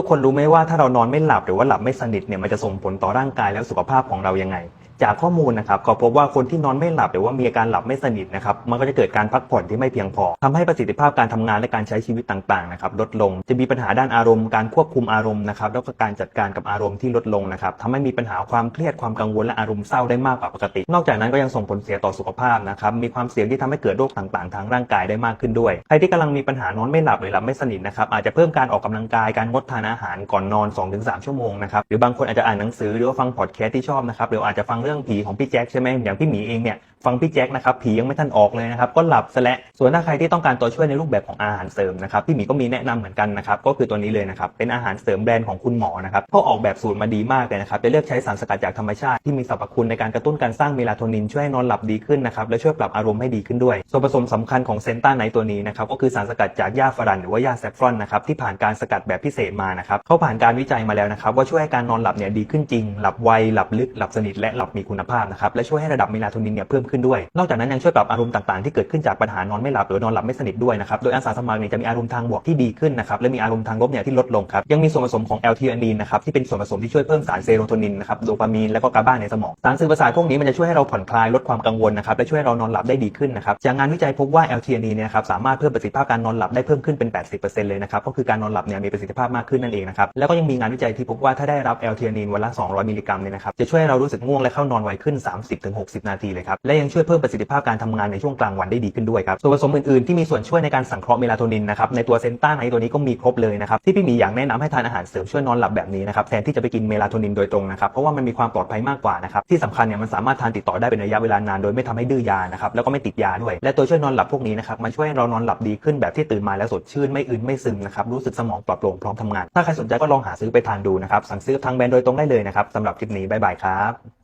ทุกคนรู้ไหมว่าถ้าเรานอนไม่หลับหรือว่าหลับไม่สนิทเนี่ยมันจะส่งผลต่อร่างกายและสุขภาพของเรายังไง จากข้อมูลนะครับก็พบว่าคนที่นอนไม่หลับหรือว่ามีอาการหลับไม่สนิทนะครับมันก็จะเกิดการพักผ่อนที่ไม่เพียงพอทำให้ประสิทธิภาพการทำงานและการใช้ชีวิตต่างๆนะครับลดลงจะมีปัญหาด้านอารมณ์การควบคุมอารมณ์นะครับแล้วก็การจัดการกับอารมณ์ที่ลดลงนะครับทำให้มีปัญหาความเครียดความกังวลและอารมณ์เศร้าได้มากกว่าปกติ นอกจากนั้นก็ยังส่งผลเสียต่อสุขภาพนะครับมีความเสี่ยงที่ทำให้เกิดโรคต่างๆ ทางร่างกายได้มากขึ้นด้วยใครที่กำลังมีปัญหานอนไม่หลับหรือหลับไม่สนิทนะครับอาจจะเพิ่มการออกกำลังกายการงดทานอาหารก่อนนอน 2-3 ชั่วโมงนะครับหรือบางคนอาจจะอ่านหนังสือหรือว่าฟังพอดแคสต์ที่ชอบนะครับหรืออาจจะฟังรื่องผีของพี่แจ็คใช่ไหมอย่างพี่หมีเองเนี่ยฟังพี่แจ็คนะครับผียังไม่ทันออกเลยนะครับก็หลับซะและส่วนถ้าใครที่ต้องการตัวช่วยในรูปแบบของอาหารเสริมนะครับพี่หมีก็มีแนะนำเหมือนกันนะครับก็คือตัวนี้เลยนะครับเป็นอาหารเสริมแบรนด์ของคุณหมอนะครับเขาออกแบบสูตรมาดีมากเลยนะครับจะเลือกใช้สารสกัดจากธรรมชาติที่มีสรรพคุณในการกระตุ้นการสร้างเมลาโทนินช่วยให้นอนหลับดีขึ้นนะครับและช่วยปรับอารมณ์ให้ดีขึ้นด้วย ส่วนผสมสำคัญของเซนต้าไนตัวนี้นะครับก็คือสารสกัดจากหญ้าฝรั่นหรือว่าหญ้าแซฟรอนนะครับที่ผ่านการสกัดแบบพิเศษมานะครับเขาผ่านการวิจัยมาแล้วนะครับว่าช่วยให้การนอนหลับเนี่ยดีขึ้นจริง หลับไวหลับลึกหลับสนิทและหลับมีคุณภาพนะครับและช่วยให้ระดับเมลาโทนินเนี่ยเพิ่มขึ้นด้วย นอกจากนั้นยังช่วยปรับอารมณ์ต่างๆที่เกิดขึ้นจากปัญหานอนไม่หลับหรือนอนหลับไม่สนิทด้วยนะครับโดยอาสาสมัครเนี่ยจะมีอารมณ์ทางบวกที่ดีขึ้นนะครับและมีอารมณ์ทางลบเนี่ยที่ลดลงครับยังมีส่วนผสมของ l t อ n i n นะครับที่เป็นส่วนผสมที่ช่วยเพิ่มสารเซโรโทนินนะครับโดปามีนและก็กาบาในสมองสารสื่อประสาทพวกนี้มันจะช่วยให้เราผ่อนคลายลดความกังวลนะครับและช่วยให้เรานอนหลับได้ดีขึ้นนะครับจากงานวิจัยพบว่า l t อ n i n เนี่ยครับสามารถเพิ่มประสิทธิภาพการนอนหลับได้เพิ่มขึ้นเป็น 80%เลยนะครับก็คือการนอนหลับเนี่ยมีประสิทธิภาพมากขึ้นนั่นเองนะครับแล้วก็ยังมีงานวิจัยที่พบว่าถ้าได้รับ l t อ n i n วันละ 200 มิลลิกรัมเนี่ยนะครับจะช่วยให้เรารู้สึกง่วงและเข้านอนไวขึ้น 30-60 นาทีเลยครับ และยังช่วยเพิ่มประสิทธิภาพการทำงานในช่วงกลางวันได้ดีขึ้นด้วยครับ ส่วนผสมอื่นๆที่มีส่วนช่วยในการสังเคราะห์เมลาโทนินนะครับในตัวเซนต้าไนตัวนี้ก็มีครบเลยนะครับที่พี่หมีอยากแนะนำให้ทานอาหารเสริมช่วยนอนหลับแบบนี้นะครับแทนที่จะไปกินเมลาโทนินโดยตรงนะครับเพราะว่ามันมีความปลอดภัยมากกว่านะครับที่สำคัญเนี่ยมันสามารถทานติดต่อได้เป็นระยะเวลานานโดยไม่ทำให้ดื้อยานะครับแล้วก็ไม่ติดยาด้วย และตัวช่วยนอนหลับพวกนี้นะครับมันช่วยเรานอนหลับดีขึ้นแบบที่ตื่นมาแล้วสดชื่นไม่อึนไม่ซึมนะครับรู้สึกสมองปลอดโปร่งพร้อมทำงาน ถ้าใครสนใจก็ลองหาซื้อไปทานดูนะครับสั่งซื้อทางแบรนด์โดยตรงได้เลยนะครับสำหรับคลิปนี้บ๊ายบายครับ